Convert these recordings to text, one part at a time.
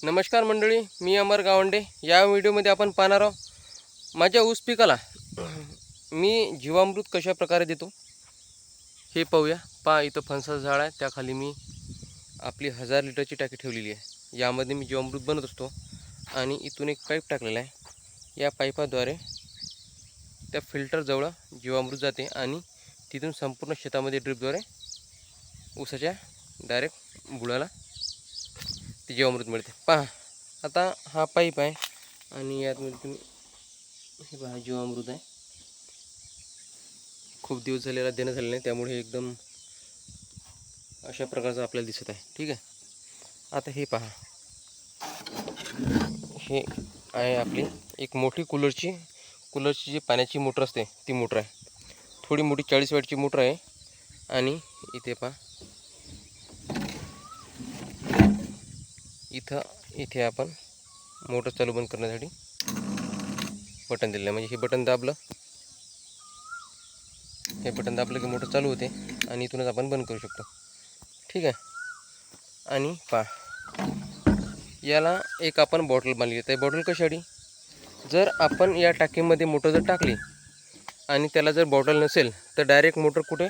नमस्कार मंडळी मी अमर गावंडे. या व्हिडिओमध्ये आपण पाहणार आहोत माझ्या ऊस पिकाला मी जीवामृत कशा प्रकारे देतो हे पाहूया. पहा इथं फणसाचं झाड आहे. त्याखाली मी आपली हजार लिटरची टाकी ठेवलेली आहे. यामध्ये मी जीवामृत बनत असतो आणि इथून एक पाईप टाकलेला आहे. या पाईपाद्वारे त्या फिल्टरजवळ जीवामृत जाते आणि तिथून संपूर्ण शेतामध्ये ड्रिपद्वारे ऊसाच्या डायरेक्ट बुडाला ते जीवामृत मिळते. पहा आता हा पाईप आहे आणि यातमध्ये तुम्ही हे पहा जीवामृत आहे. खूप दिवस झालेला देणं झालेलं नाही त्यामुळे एकदम अशा प्रकारचं आपल्याला दिसत आहे. ठीक आहे? आता हे पहा. हे आहे आपली एक मोठी कूलरची कूलरची जी पाण्याची मोटर असते ती मोटर आहे. थोडी मोठी चाळीस वॅटची मोटर आहे आणि इथे पहा इथं इथे आपण मोटर चालू बंद करण्यासाठी बटन दिलेलं आहे. म्हणजे हे बटन दाबलं. हे बटन दाबलं की मोटर चालू होते आणि इथूनच आपण बंद करू शकतो. ठीक आहे? आणि पा याला एक आपण बॉटल बांधली. तर बॉटल कशासाठी जर आपण या टाकीमध्ये मोटर जर टाकली आणि त्याला जर बॉटल नसेल तर डायरेक्ट मोटर कुठे?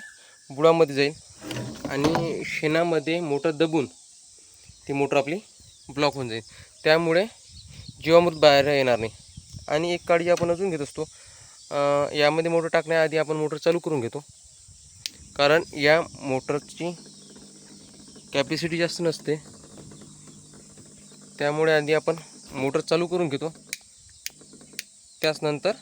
बुडामध्ये जाईल. आणि शेणामध्ये मोटर दबून ती मोटर आपली ब्लॉक होऊन जाईल. त्यामुळे जीवामृत बाहेर येणार नाही. आणि एक काळजी आपण अजून घेत असतो यामध्ये मोटर टाकण्याआधी आपण मोटर चालू करून घेतो. कारण या मोटरची कॅपॅसिटी जास्त नसते. त्यामुळे आधी आपण मोटर चालू करून घेतो. त्याचनंतर